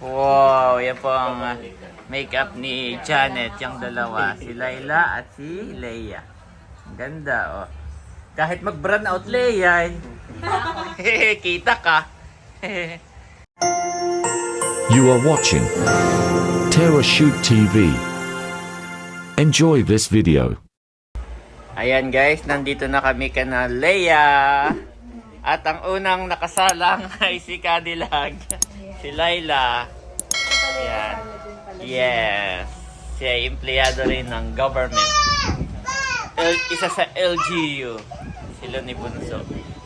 Wow, yan po ang uh, makeup ni Janet, yung dalawa. Si Laila at si Leia. Ang ganda, oh. Kahit mag-brown out, Leia, eh. kita ka. You are watching Terra Shoot TV. Enjoy this video. Ayan guys, nandito na kami kana Leia. At ang unang nakasalang ay si Cadillac. Si Laila. Yan. Yes. Siya ay empleyado rin ng government. L- isa sa LGU. Sila ni Bunso.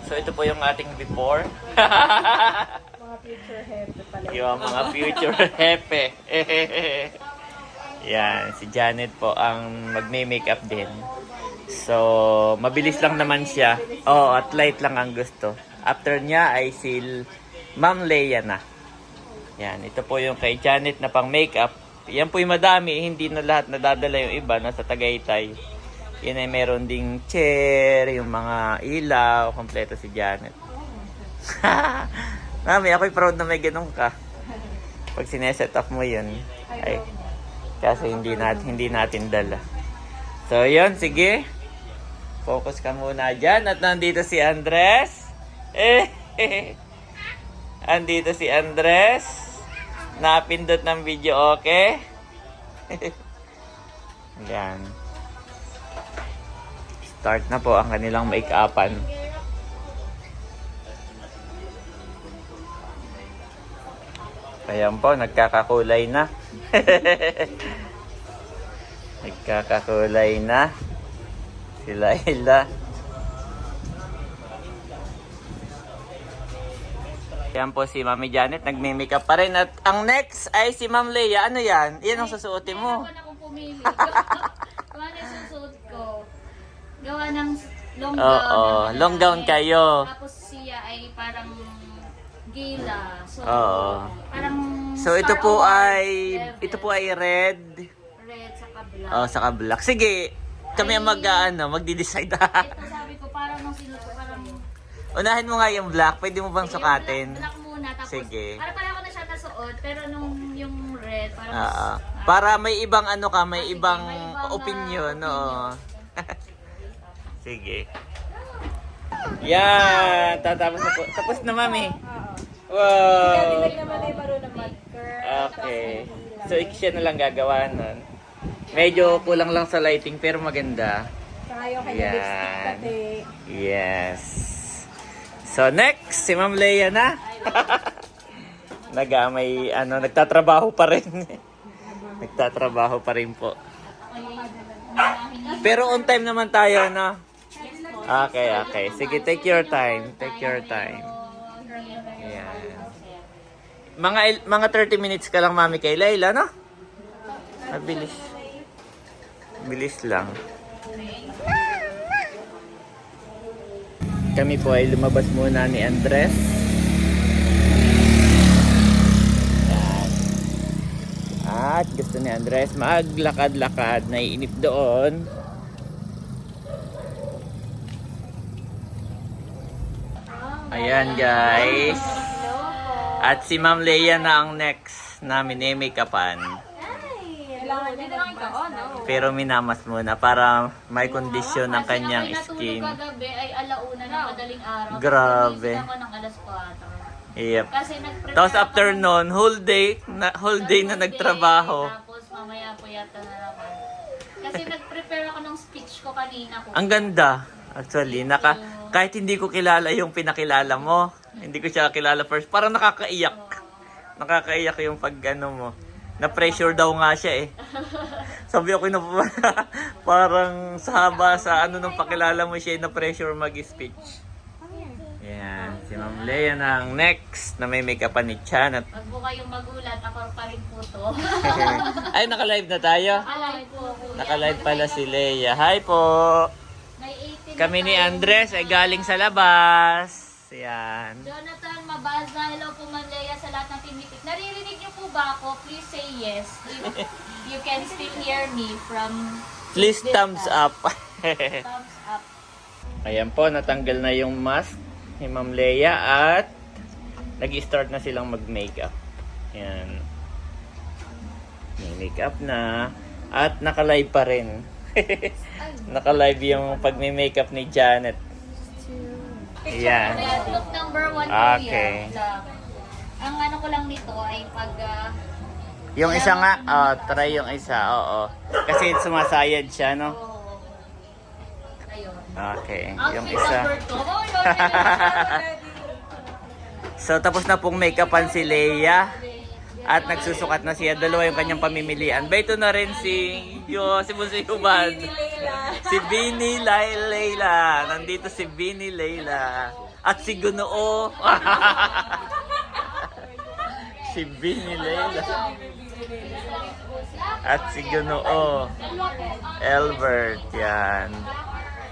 So ito po yung ating before. Mga future hepe pala. yung mga future hepe. Yan, si Janet po ang magme-makeup din. So, mabilis lang naman siya. Oo, at light lang ang gusto. After niya ay si Ma'am Leia na. Yan, ito po yung kay Janet na pang makeup. Yan po yung madami, hindi na lahat nadadala yung iba, nasa Tagaytay. Yan ay meron ding chair, yung mga ilaw, kompleto si Janet. Mami, ako'y proud na may ganun ka. Pag sineset up mo yun. Ay, kasi hindi natin, hindi natin dala. So, yun, sige. Focus ka muna dyan. At nandito si Andres. Eh, andito si Andres. Napindot ng video, okay? Yan. Start na po ang kanilang make-upan. Ayan po, nagkakakulay na. nagkakakulay na. Si Laila. Yan po si Mami Janet, nagme-makeup pa rin. At ang next ay si Ma'am Leia. Ano yan? Yan ang susuotin mo. Na akong pumili. Gawa na yung susuot ko. Gawa ng long gown. Oo, ng long gown kayo. Tapos siya ay parang gila. So, Oo. parang So ito Star po ay level. ito po ay red. Red sa kabla. Oh, saka black. Sige. Kami ang mag ano, magdi-decide. Ito sabi ko parang nung sinuot ko parang Unahin mo nga yung black. Pwede mo bang Sige, sukatin? Black, black muna. Tapos, Sige. Para pala ako na siya nasuot. Pero nung yung red, parang Oo. ah, Para may ibang ano ka, may Ah, sige, ibang, may ibang, ah, opinion, oo. Sige. Yan, tatapos na po. Tapos na, mami. Wow. Cadillac naman ay marunong mag-curl. Okay. So, siya na lang gagawa nun. Medyo kulang lang sa lighting, pero maganda. Yung kanya Yan. lipstick pati. Yes. So, next, si Ma'am Leia na. Naga, may, ano, nagtatrabaho pa rin. nagtatrabaho pa rin po. Pero on time naman tayo, no? Okay, okay. Sige, take your time. Take your time. Ayan. Mga mga 30 minutes ka lang, mami, kay Layla, no? Mabilis. Bilis lang. Kami po ay lumabas muna ni Andres. Yan. At gusto ni Andres maglakad-lakad, naiinip doon. Ayan guys. At si Ma'am Leia na ang next namin eh, make-upan. Kailangan niya Dito lang ito, oh, no? Pero minamas muna para may kondisyon ng Kasi kanyang skin. kagabi ay alauna ng madaling araw. Grabe. Kasi ako ng alas 4. Yep. Kasi nag-prepare Tapos ako after nun, whole day, na, whole day na nagtrabaho. Tapos mamaya po yata na naman. Kasi nag-prepare ako ng speech ko kanina po. Ang ganda. Actually, naka, kahit hindi ko kilala yung pinakilala mo, hindi ko siya kilala first, parang nakakaiyak. Nakakaiyak yung pag ano mo. Na-pressure daw nga siya eh. Sabi ako na parang sa haba sa ano nung pakilala mo siya na-pressure mag-speech. Yan, si Ma'am Leia na ang next na may make-upan ni Chan at Wag po kayong magulat, ako pa rin po to. Ay, naka-live na tayo? Alay po. kuya. Naka-live pala si Leia. Hi po! May 18 Kami ni tayo. Andres ay galing sa labas. Yan. Jonathan Mabaza, hello po Manleya sa lahat ng timitik. Naririnig niyo po ba ako? Please say yes. If you can still hear me from Please this thumbs up. Thumbs up. Ayan po, natanggal na yung mask ni Ma'am Leia at nag start na silang mag-makeup. Yan. May makeup na. At naka-live pa rin. naka-live yung pag-makeup ni Janet. Yan. Ayan, look number one Okay. yan. Lang. Ang ano ko lang nito ay pag... ah, Yung isa nga, oh, try yung isa, oo. Kasi sumasayad siya, no? oh, ayun. Okay, yung Outfit isa. number two. Oh. So, tapos na pong make-upan si Leia. At nagsusukat na siya. Dalawa yung kanyang pamimilian. Ba, ito na rin si... Yo, si Bunso Yuban. Si Bini Lai Leila. Nandito si Bini Leila. At si Gunoo. si Bini Leila. At si Gunoo. Albert. Yan.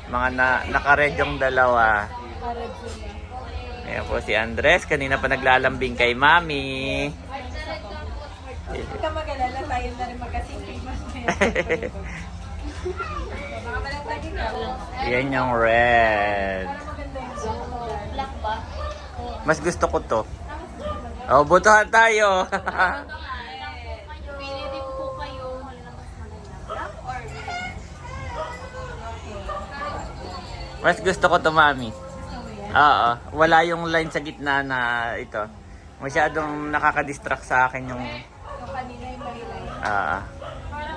Mga na, nakared yung dalawa. Ayan po si Andres. Kanina pa naglalambing kay Mami. Hindi ka mag-alala, tayo na rin malatagi ka. Yan yung red. Maganda yung zone. Black ba? Mas gusto ko to. Oh, butuhan tayo. Mas gusto ko to, Mami. Oo. Wala yung line sa gitna na ito. Masyadong nakaka-distract sa akin yung... Ah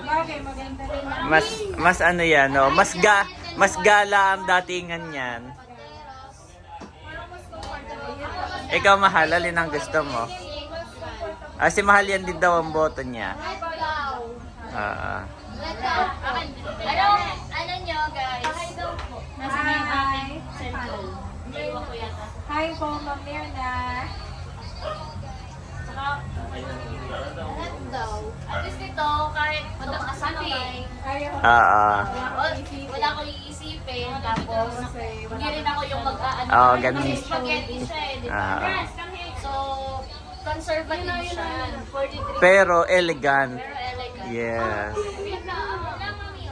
Bagay, maganda rin. mas mas ano yan, no? Mas ga mas gala ang datingan niyan. Ikaw mahal, alin ang gusto mo? Ah, si mahal yan din daw ang boto niya. Ah. Ano, ano nyo guys? Nasa na yung ating cellphone? Hi po, Ma'am Mirna. At least ito, kahit. Ah, ah. wala ko iisipin. Tapos, hindi rin ako yung mag-aano. Oo, ganun. Kasi spaghetti siya eh, di. So, conservative siya. Pero elegant. Pero elegant. Yes.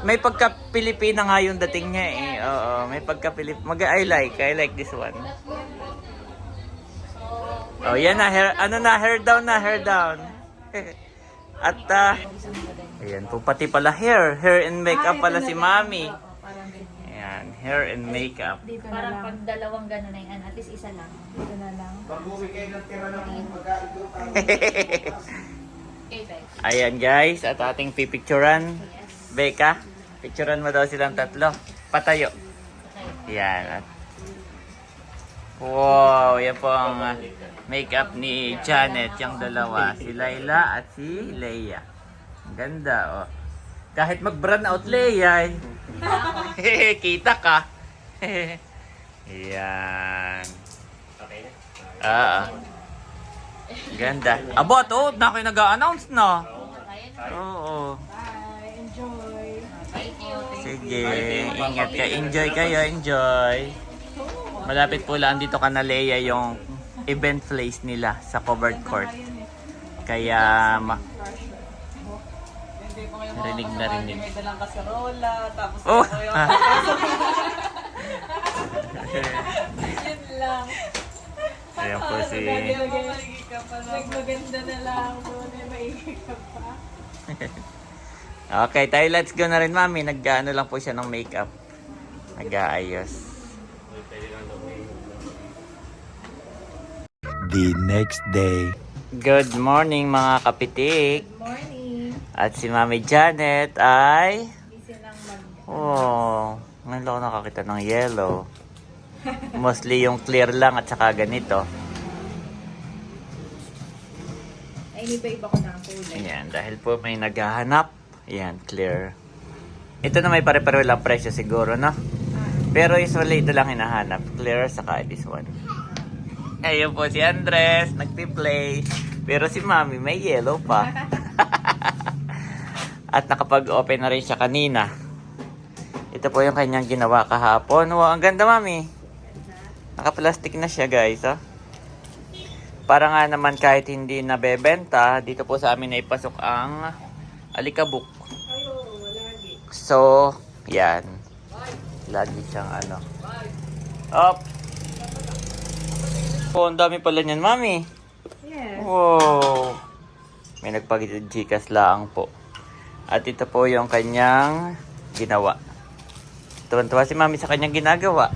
May pagka-Pilipina nga yung dating niya eh. Oo, may pagka-Pilip. Mag I like, I like this one. Oh, yan na, hair, ano na, hair down na, hair down. At, ah, ayan po, pati pala hair. Hair and makeup pala si Mami. Ayan, hair and makeup. Dito na Parang lang. pag dalawang gano'n na yan, at least isa lang. Dito na lang. Okay, Bex. Ayan guys, at ating pipicturan. Beka, picturan mo daw silang tatlo. Patayo. Yan. At wow, yan po ang uh, makeup ni Janet, yung dalawa. Si Laila at si Leia. Ang Ganda, oh. Kahit mag-brown out, Leia, eh. Kita ka. Yan. Ah, ah. Ganda. Aba, to, na kayo nag-a-announce na. Oo. Bye. Enjoy. Thank you. Sige, ingat ka. Enjoy kayo, enjoy. Malapit po lang dito ka na Leia yung event place nila sa covered court. Kaya ma Rinig na rinig. May dalang kaserola, tapos Oh! yung Yun lang. Ayan po si... Nagmaganda na lang. Doon ay maingay ka pa. Okay, tayo let's go na rin mami. Nag-ano lang po siya ng makeup. Nag-aayos. The next day. Good morning mga kapitik. Morning. At si Mami Janet ay... Busy nang mag... Oh, ngayon lang ako nakakita ng yellow. Mostly yung clear lang at saka ganito. Ay, iniba-iba ko na ang kulay. Ayan, dahil po may naghahanap. Ayan, clear. Ito na may pare-pareho lang presyo siguro, no? Pero usually ito lang hinahanap. Clear saka this one. Ayun po si Andres, nagpi-play. Pero si Mami may yellow pa. At nakapag-open na rin siya kanina. Ito po yung kanyang ginawa kahapon. Wow, ang ganda Mami. Naka-plastic na siya guys, oh. Para nga naman kahit hindi nabebenta, dito po sa amin na ipasok ang alikabok. So, yan. Lagi siyang ano. Up! Oh, ang dami pala niyan, mami. Yes. Wow! May nagpag-Gcash laang po. At ito po yung kanyang ginawa. Tuwan-tuwa si mami sa kanyang ginagawa.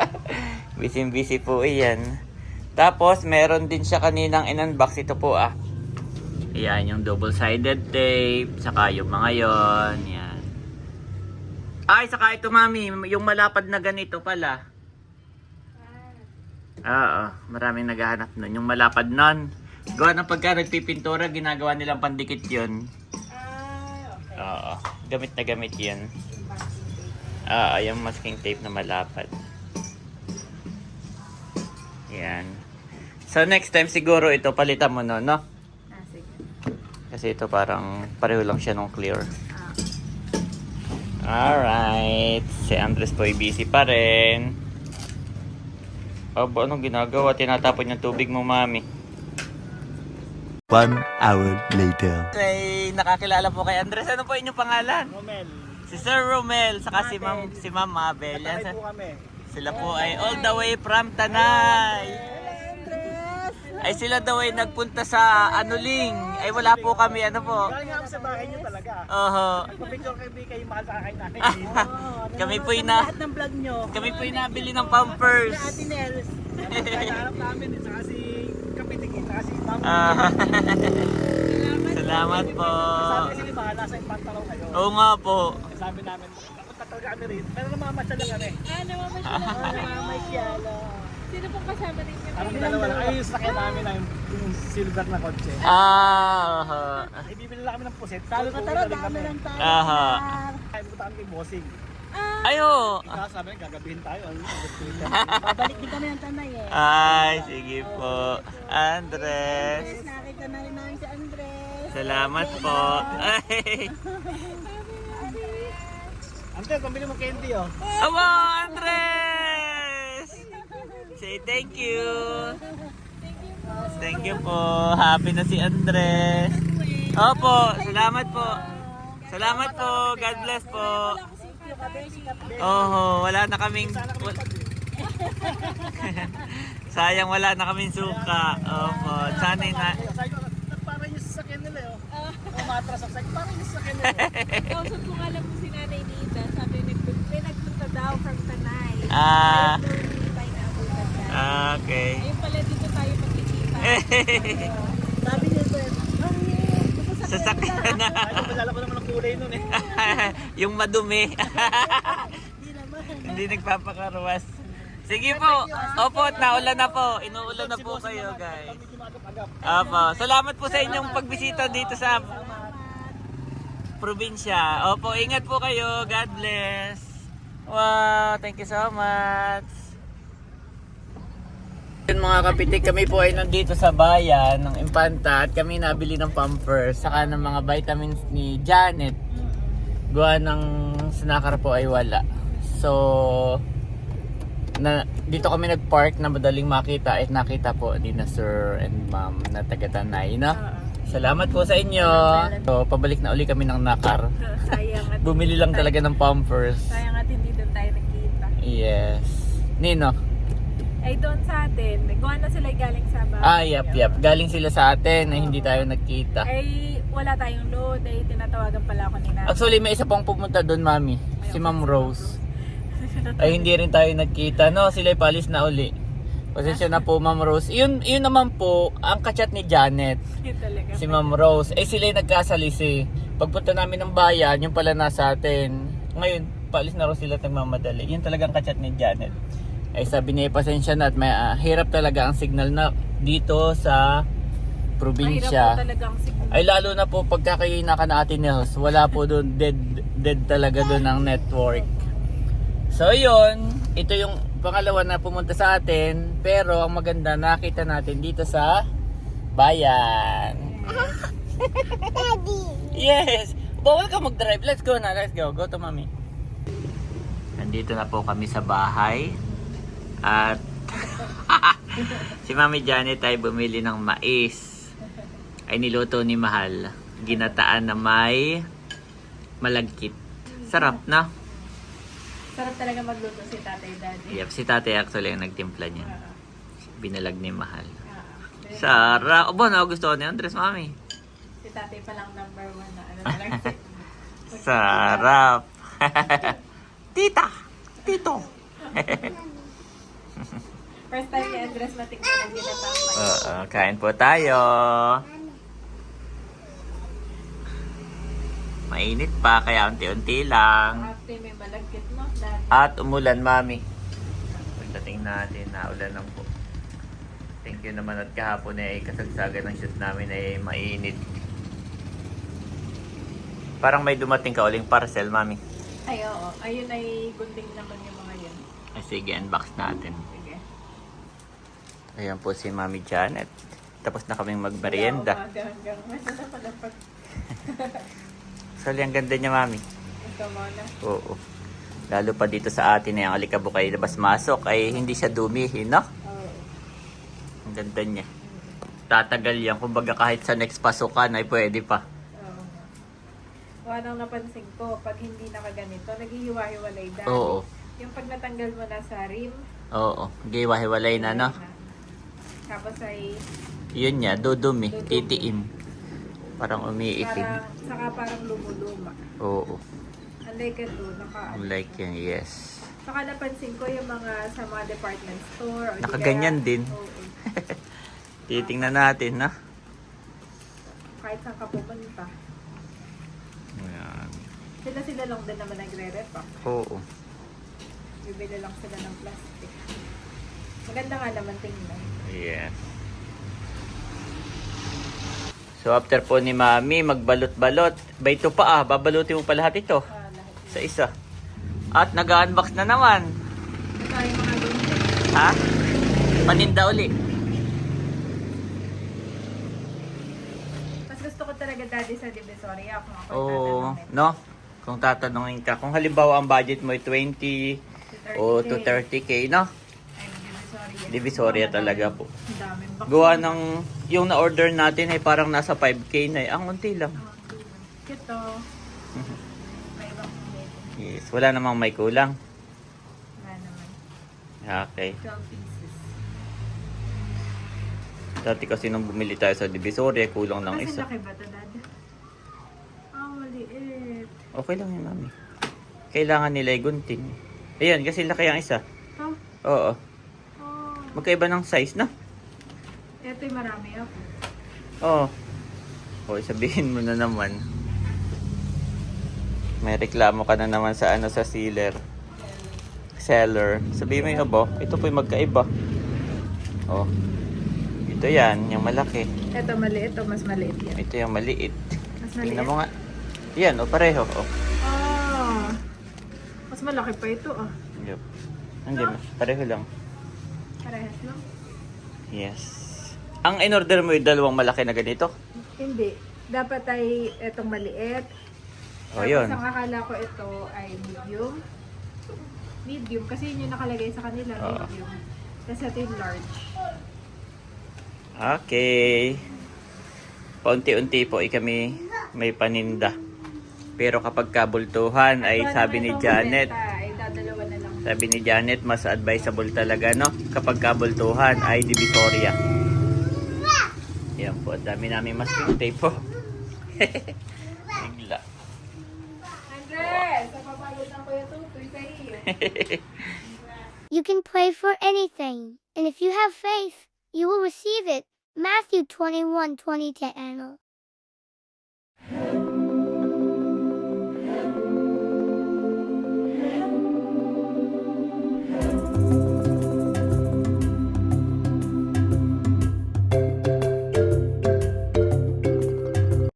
Busy-busy po iyan. Tapos, meron din siya kaninang in-unbox. Ito po ah. Yan, yung double-sided tape. Saka yung mga yon Yan. Ay, saka ito mami. Yung malapad na ganito pala. Oo, maraming naghahanap nun. Yung malapad nun. Gawa ng pagka nagpipintura, ginagawa nilang pandikit yun. Ah, okay. Oo, gamit na gamit yun. Oo, yung masking tape na malapad. Yan. So next time siguro ito palitan mo no, no? Ah, sige. Kasi ito parang pareho lang siya nung clear. Alright. Si Andres po ay busy pa rin. Aba, anong ginagawa? Tinatapon yung tubig mo, mami. One hour later. Ay, nakakilala po kay Andres. Ano po inyong pangalan? Romel. Si Sir Romel, saka si Ma'am si Ma'am Mabel. Yan, sa- kami. sila po ay all the way from Tanay. Ay sila daw ay nagpunta sa Anuling. Ay wala po kami, ano po. Galing nga kami sa bahay niyo talaga. Oho. Picture kayo, di kayo mahal sa akin natin. kami po na Lahat ng vlog niyo. kami po nabili ng pampers. Ate Nels. Kaya nahanap namin, eh, saka si Kapitik, saka si Ma'am. Ah. Salamat po. Sabi kasi ni Mahal, nasa Impantaraw kayo. Oo nga po. Sabi namin, punta talaga kami rin. Pero namamasyal lang kami. Ah, namamasyal ako. Namamasyal. Sino pong kasama ninyo? Kami dalawa lang. Ay, yung sakyan namin na yung, silver na kotse. Ah. Ay, bibili lang kami ng puset. Sabi ko, tara, dami lang tayo. Aha. Ay, pupunta kami kay Bossing. Ayo. Ikaw, sabi gagabihin tayo. Ano, Babalik din kami ng tanay eh. Ay, sige po. Andres. Nakita na rin namin si Andres. Salamat po. Ay. Ante, pambili mo candy, oh. Aba, Andres! Say thank you. Thank you po. Happy na si Andres. Opo, salamat po. Salamat po. God bless po. Oho, wala na kaming... Sayang wala na kaming suka. Opo, sanay na... Parang yung sasakyan nila, oh. Oh, matras ako. Parang yung sasakyan nila. Kausap ko nga lang po si Nanay Nita. Sabi, nagpunta, may nagpunta daw from Tanay. Ah, Ayaw daw ni tayo na abutan tayo. okay. Ayun pala dito tayo magkikita. Sabi niya, sir, Sasakyan na. ay, malala ko naman ang kulay nun, eh. yung madumi. Hindi nagpapakarwas. Sige po. Opo, at naulan na po. Inuulan na po kayo, guys. Opo. Salamat po sa inyong pagbisita dito sa probinsya. Opo, ingat po kayo. God bless. Wow, thank you so much. Yun mga kapitik, kami po ay nandito sa bayan ng Impanta at kami nabili ng pampers saka ng mga vitamins ni Janet. Gawa ng sinakar po ay wala. So, na, dito kami nag-park na madaling makita at nakita po ni na sir and ma'am na taga Tanay na. Salamat po sa inyo. So, pabalik na uli kami ng Nakar. Sayang at, Bumili lang talaga ng pampers. sayang at hindi doon tayo nakita. Yes. Nino? Ay doon sa atin, gawa na sila galing sa bahay. Ah, yap, yap. Galing sila sa atin na hindi tayo nagkita. Ay wala tayong load, ay tinatawagan pala ako ni Nanay. Actually, may isa pang pumunta doon, mami. Si Ma'am Rose. Ay, hindi rin tayo nagkita. No, sila palis na uli. Pasensya na po, Ma'am Rose. Yun, yun naman po, ang kachat ni Janet. Si Ma'am Rose. Eh, sila yung nagkasalisi. Pagpunta namin ng bayan, yung pala nasa atin. Ngayon, paalis na rin sila at nagmamadali. Yun talagang kachat ni Janet. Ay, sabi niya, pasensya na at may ah, hirap talaga ang signal na dito sa Mahirap probinsya. po talagang signal. Ay lalo na po pagka kayo naka na Ate Nels, wala po doon dead dead talaga doon ang network. So yun, ito yung pangalawa na pumunta sa atin, pero ang maganda nakita natin dito sa bayan. Daddy. Yes. Bawal ka mag-drive. Let's go na. Let's go. Go to mommy. Nandito na po kami sa bahay. At si Mami Janet ay bumili ng mais ay niluto ni Mahal. Ginataan na may malagkit. Sarap na. Sarap talaga magluto si tatay daddy. Yep, si tatay actually ang nagtimpla niya. Binalag ni Mahal. Sarap. Aba, nagustuhan ni Andres, Mami. Si tatay pa lang number one na ano talaga. Sarap. Tita! Tito! First time ni Andres matikman ang ginatang may. Oo, kain po tayo. Mainit pa, kaya unti-unti lang. After may malagkit no? Dahil At umulan, mami. Pagdating natin, naulan lang po. Thank you naman at kahapon ay kasagsagan ng shoot namin ay mainit. Parang may dumating ka uling parcel, mami. Ay, oo. Ayun ay gunting naman yung mga yun. Ay, sige, unbox natin. Ayan po si Mami Janet. Tapos na kaming magmerienda. Sali, ang ganda niya, Mami. Oo. Lalo pa dito sa atin na yung alikabok ay labas-masok ay hindi siya dumihin, no? Oo. Ang ganda niya. Tatagal yan. Kumbaga kahit sa next pasukan ay pwede pa. Oo. Kung anong napansin ko, pag hindi nakaganito, naghihiwa-hiwalay dahil. Oo. Yung pag natanggal mo na sa rim, Oo. Giwa-hiwalay na, no? Tapos ay Yun niya, dudumi, titiim. Parang umiitim. parang, saka parang lumuluma. Oo. Unlike ito, naka, Like yan, yes. saka napansin ko yung mga sa mga department store. o Nakaganyan kaya- din. Oo. Titingnan natin, na. kahit saan ka pupunta. Ayan. Sila-sila lang din naman nagre-rep ah. Oo. Bibili lang sila ng plastic. Maganda nga naman tingnan. So after po ni Mami magbalot-balot, ba ito pa ah, babalutin mo pa lahat ito Ah, lahat. sa isa. At nag-unbox na naman. Ito. Ha? Paninda uli. Mas gusto ko talaga daddy sa Divisoria kung ako Oo, tatanungin. no? Kung tatanungin ka, kung halimbawa ang budget mo ay 20 o to 30k, no? Divisoria. Talaga po. Gawa ng, yung na-order natin ay parang nasa 5k na eh. Ang unti lang. Ito. May ibang kumit. Yes, wala namang may kulang. Wala naman. Okay. 12 pieces. Dati kasi nung bumili tayo sa Divisoria, kulang lang Kasi isa. laki ba ito, dad? Ah, maliit. Okay lang yun, mami. Kailangan nila ay gunting. Ayan, kasi laki ang isa. Ito? Oo. Oh. Magkaiba ng size, no? Ito yung marami ako. Oo. O, sabihin mo na naman. May reklamo ka na naman sa ano sa seller. Seller. Sabihin mo yung abo, ito po yung magkaiba. Oh. Ito yan, yung malaki. Ito maliit o mas maliit yan? Ito yung maliit. Mas maliit? Tingnan mo nga. Yan, o pareho. Oh. Ah. Mas malaki pa ito ah. Yup. Hindi, pareho lang. Parehas lang. Yes. Ang in-order mo yung dalawang malaki na ganito? Hindi. Dapat ay itong maliit. O, yun. Tapos ang akala ko ito ay medium. Medium. Kasi yun yung nakalagay sa kanila. Oo. Medium. Tapos ito yung large. Okay. Paunti-unti po ay kami may paninda. Pero kapag kabultuhan ay sabi naman ni itong Janet, benta, Ay dadalawa na lang. Sabi ni Janet mas advisable talaga no kapag kabultuhan ay divisoria. Yan po, ang dami namin masking tape po. Bigla. Andres! Napapagod ng kuya tutoy sa iyo. You can pray for anything, and if you have faith, you will receive it. Matthew 21 20 to Anna.